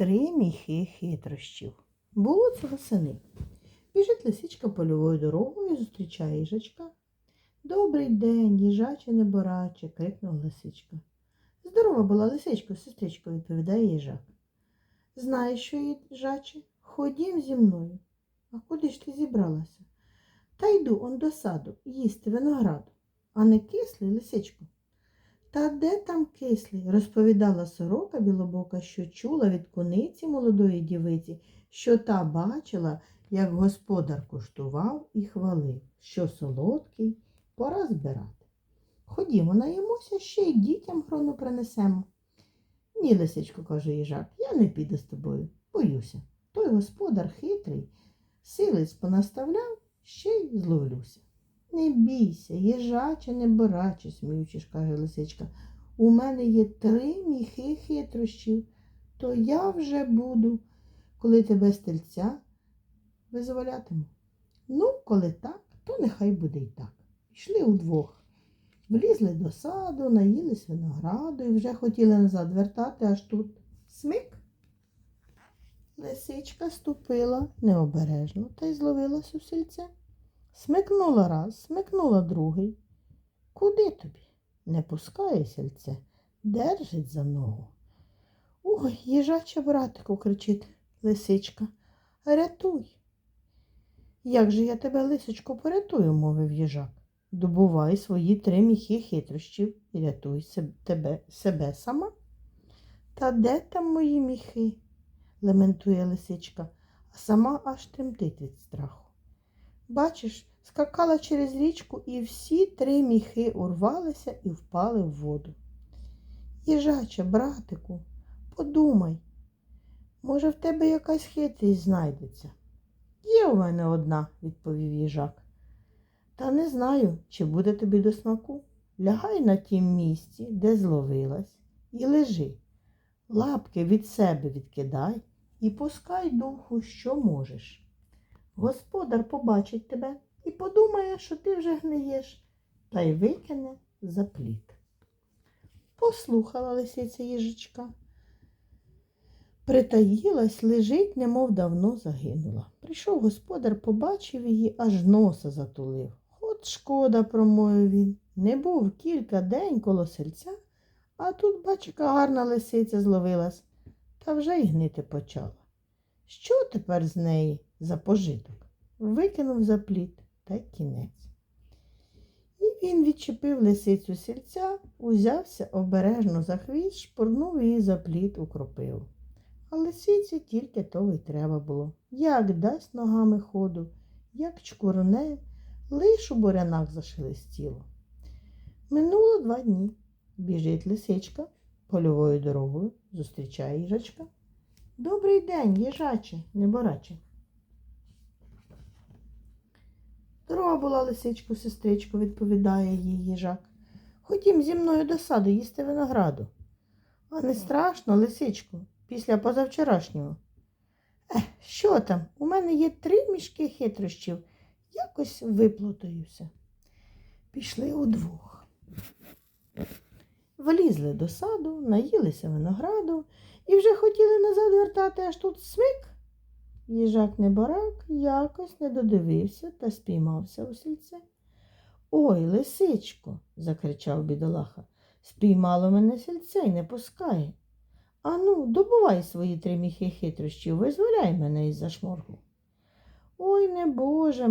Три міхи хитрощів. Було це восени. Біжить лисичка польовою дорогою, зустрічає їжачка. Добрий день, їжаче небораче, крикнула лисичка. Здорова була лисичко, сестричко, відповідає їжак. Знаєш що, їжаче? Ходім зі мною. А куди ж ти зібралася? Та йду он до саду їсти винограду, а не кислий, лисичко. Та де там кислий? розповідала сорока білобока, що чула від куниці молодої дівиці, що та бачила, як господар куштував і хвалив, що солодкий, пора збирати. Ходімо, наїмося, ще й дітям грону принесемо. Ні, лисичко, каже їжак, я не піду з тобою, боюся. Той господар хитрий, силиць понаставляв, ще й зловлюся. Не бійся, їжаче, не бораче, сміючись, каже лисичка. У мене є три міхи хитрощів, то я вже буду, коли тебе стельця визволятиму. Ну, коли так, то нехай буде й так. Йшли удвох. Влізли до саду, наїлись винограду і вже хотіли назад вертати, аж тут смик. Лисичка ступила необережно та й зловилась у сільце. Смикнула раз, смикнула другий. Куди тобі? Не пускає сільце, держить за ногу. Ой, їжаче, братику, кричить лисичка. Рятуй. Як же я тебе, лисичко, порятую, мовив їжак. Добувай свої три міхи хитрощів і рятуй себе, себе сама. Та де там мої міхи? лементує лисичка, а сама аж тремтить від страху. Бачиш, скакала через річку, і всі три міхи урвалися і впали в воду. Їжаче, братику, подумай, може, в тебе якась хитрість знайдеться? Є у мене одна, відповів їжак. Та не знаю, чи буде тобі до смаку. Лягай на тім місці, де зловилась, і лежи. Лапки від себе відкидай і пускай духу, що можеш. Господар побачить тебе і подумає, що ти вже гниєш, та й викине за пліт. Послухала лисиця їжачка. Притаїлась, лежить, немов давно загинула. Прийшов господар, побачив її, аж носа затулив. От шкода, промовив він. Не був кілька день коло сельця, а тут, бач, яка гарна лисиця зловилась, та вже й гнити почала. Що тепер з неї за пожиток? Викинув за пліт та й кінець. І він відчепив лисицю сільця, узявся обережно за хвіст, шпурнув її за пліт укропив. А лисиці тільки того й треба було. Як дасть ногами ходу, як чкурне, лиш у бурянах зашелестіло. Минуло два дні. Біжить лисичка польовою дорогою, зустрічає їжачка. Добрий день, їжаче, небораче. Здорова була лисичко, сестричко, відповідає їй їжак. Ходім зі мною до саду їсти винограду. А не страшно, лисичко, після позавчорашнього. Ех, що там? У мене є три мішки хитрощів. Якось виплутаюся. Пішли удвох. Влізли до саду, наїлися винограду і вже хотіли назад вертати, аж тут смик. Їжак небарак якось не додивився та спіймався у сільце. Ой, лисичко, закричав бідолаха, спіймало мене сільце й не пускає. Ану, добувай свої три міхи хитрощів, визволяй мене із за шморгу. Ой, не Боже,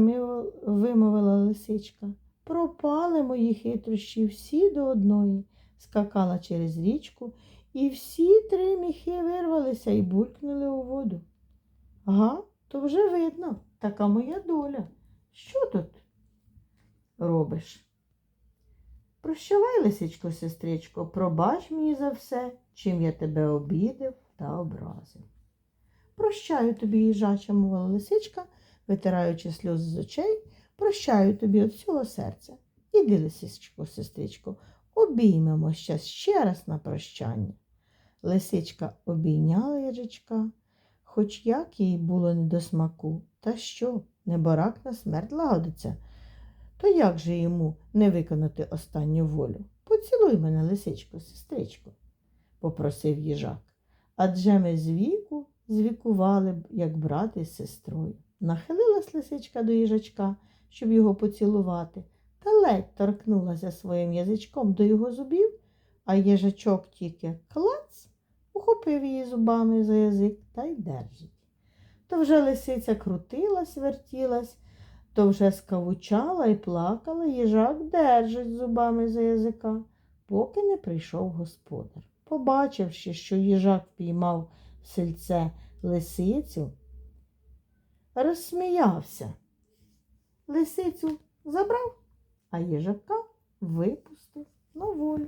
вимовила лисичка. Пропали мої хитрощі всі до одної. Скакала через річку, і всі три міхи вирвалися і булькнули у воду. Ага, то вже видно, така моя доля. Що тут робиш? Прощавай, лисичко, сестричко, пробач мені за все, чим я тебе обідав та образив. Прощаю тобі, їжача, мовила лисичка, витираючи сльози з очей, прощаю тобі від всього серця. Іди, лисичко, сестричко, обіймемо ще раз на прощання. Лисичка обійняла їжачка, хоч як їй було не до смаку, та що, неборак на смерть лагодиться. То як же йому не виконати останню волю? Поцілуй мене, лисичко, сестричко, попросив їжак. Адже ми з віку звікували б, як брат із сестрою. Нахилилась лисичка до їжачка, щоб його поцілувати, та ледь торкнулася своїм язичком до його зубів, а їжачок тільки клац, ухопив її зубами за язик та й держить. То вже лисиця крутилась, вертілась, то вже скавучала і плакала, їжак держить зубами за язика, поки не прийшов господар. Побачивши, що їжак впіймав в сельце лисицю, розсміявся. Лисицю забрав, а їжака випустив на волю.